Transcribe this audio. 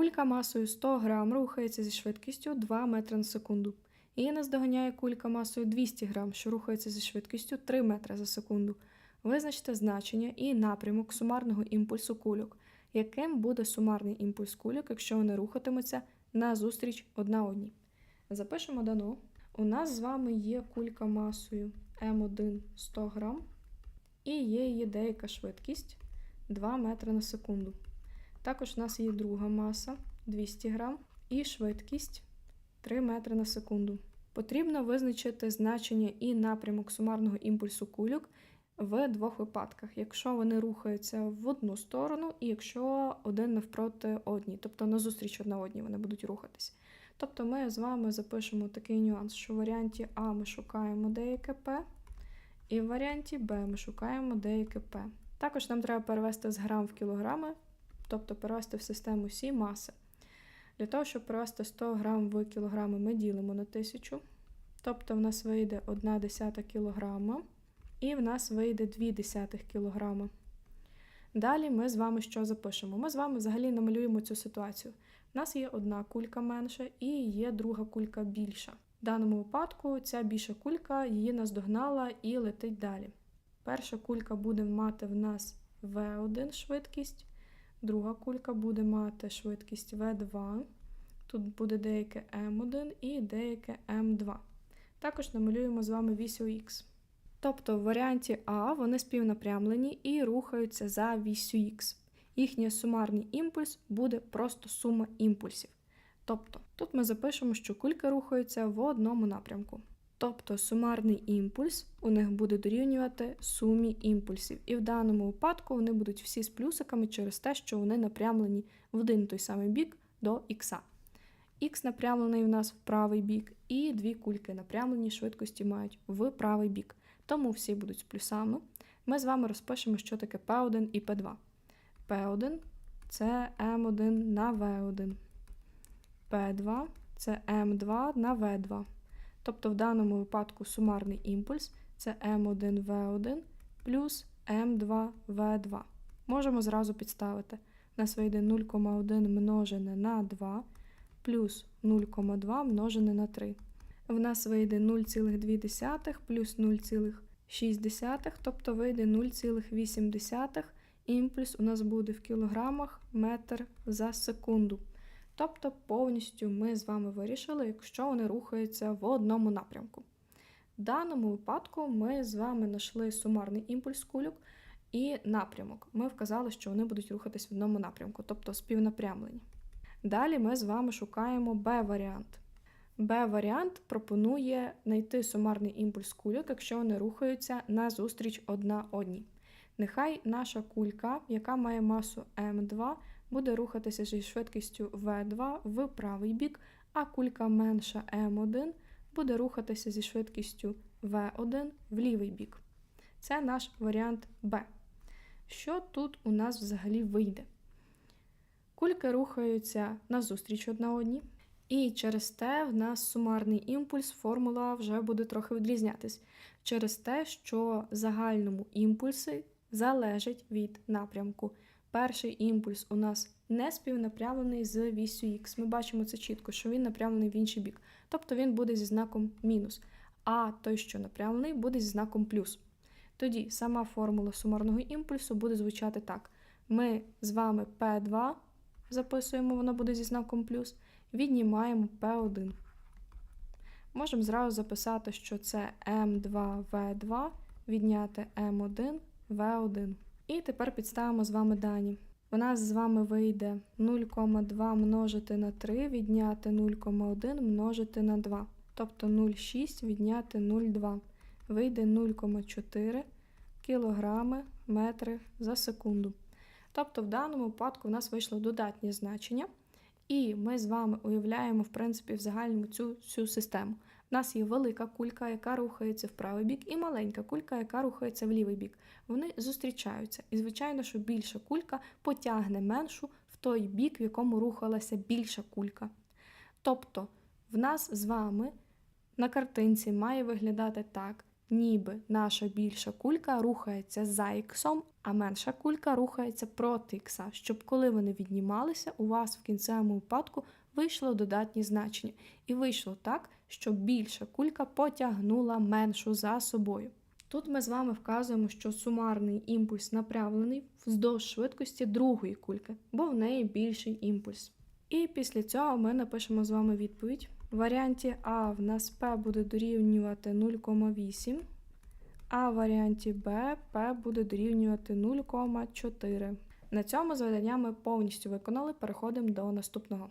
Кулька масою 100 грам рухається зі швидкістю 2 метри на секунду. Її наздоганяє кулька масою 200 грам, що рухається зі швидкістю 3 метри за секунду. Визначте значення і напрямок сумарного імпульсу кульок. Яким буде сумарний імпульс кульок, якщо вони рухатимуться назустріч одна одній? Запишемо дано. У нас з вами є кулька масою М1 100 грам і є її деяка швидкість 2 метри на секунду. Також у нас є друга маса 200 грам і швидкість 3 метри на секунду. Потрібно визначити значення і напрямок сумарного імпульсу кульок в двох випадках, якщо вони рухаються в одну сторону, і якщо один навпроти одній, тобто назустріч одна одній вони будуть рухатись. Тобто ми з вами запишемо такий нюанс, що в варіанті А ми шукаємо деяке P, і в варіанті Б ми шукаємо деяке P. Також нам треба перевести з грам в кілограми, тобто перевести в систему Сі маси. Для того, щоб перевести 100 грам в кілограми, ми ділимо на 1000. Тобто в нас вийде 1 десята кілограма, і в нас вийде 2 десятих кілограма. Далі ми з вами що запишемо? Ми з вами взагалі намалюємо цю ситуацію. У нас є одна кулька менша і є друга кулька більша. В даному випадку ця більша кулька її наздогнала і летить далі. Перша кулька буде мати в нас V1 швидкість, друга кулька буде мати швидкість V2. Тут буде деяке М1 і деяке М2. Також намалюємо з вами вісю Х. Тобто в варіанті А вони співнапрямлені і рухаються за вісю Х. Їхній сумарний імпульс буде просто сума імпульсів. Тобто тут ми запишемо, що кульки рухаються в одному напрямку. Тобто сумарний імпульс у них буде дорівнювати сумі імпульсів. І в даному випадку вони будуть всі з плюсиками через те, що вони напрямлені в один той самий бік до х. Х напрямлений в нас в правий бік, і дві кульки напрямлені швидкості мають в правий бік. Тому всі будуть з плюсами. Ми з вами розпишемо, що таке P1 і P2. P1 це M1 на V1. P2 це M2 на V2. Тобто в даному випадку сумарний імпульс це M1V1 плюс M2V2. Можемо зразу підставити. У нас вийде 0,1 множене на 2 плюс 0,2 множене на 3. В нас вийде 0,2 плюс 0,6, тобто вийде 0,8 імпульс у нас буде в кілограмах метр за секунду. Тобто повністю ми з вами вирішили, якщо вони рухаються в одному напрямку. В даному випадку ми з вами знайшли сумарний імпульс кульок і напрямок. Ми вказали, що вони будуть рухатись в одному напрямку, тобто співнапрямлені. Далі ми з вами шукаємо Б-варіант. Б-варіант пропонує знайти сумарний імпульс кульок, якщо вони рухаються назустріч одна одній. Нехай наша кулька, яка має масу М2, буде рухатися зі швидкістю В2 в правий бік, а кулька менша М1 буде рухатися зі швидкістю В1 в лівий бік. Це наш варіант Б. Що тут у нас взагалі вийде? Кульки рухаються назустріч одна одній, і через те в нас сумарний імпульс, формула вже буде трохи відрізнятись. Через те, що загальному імпульси залежать від напрямку. Перший імпульс у нас не співнапрямлений з вісю Х. Ми бачимо це чітко, що він напрямлений в інший бік. Тобто він буде зі знаком мінус. А той, що напрямлений, буде зі знаком плюс. Тоді сама формула сумарного імпульсу буде звучати так: ми з вами P2 записуємо, воно буде зі знаком плюс, віднімаємо P1. Можемо зразу записати, що це М2В2 відняти М1 В1. І тепер підставимо з вами дані. У нас з вами вийде 0,2 множити на 3 відняти 0,1 множити на 2. Тобто 0,6 відняти 0,2. Вийде 0,4 кілограми метри за секунду. Тобто в даному випадку у нас вийшло додатнє значення. І ми з вами уявляємо, в принципі, в загальному цю, цю систему. У нас є велика кулька, яка рухається в правий бік, і маленька кулька, яка рухається в лівий бік. Вони зустрічаються. І, звичайно, що більша кулька потягне меншу в той бік, в якому рухалася більша кулька. Тобто, в нас з вами на картинці має виглядати так, ніби наша більша кулька рухається за іксом, а менша кулька рухається проти ікса, щоб коли вони віднімалися, у вас в кінцевому випадку вийшло додатні значення. І вийшло так, що більша кулька потягнула меншу за собою. Тут ми з вами вказуємо, що сумарний імпульс направлений вздовж швидкості другої кульки, бо в неї більший імпульс. І після цього ми напишемо з вами відповідь. В варіанті А в нас P буде дорівнювати 0,8, а в варіанті Б P буде дорівнювати 0,4. На цьому завдання ми повністю виконали. Переходимо до наступного.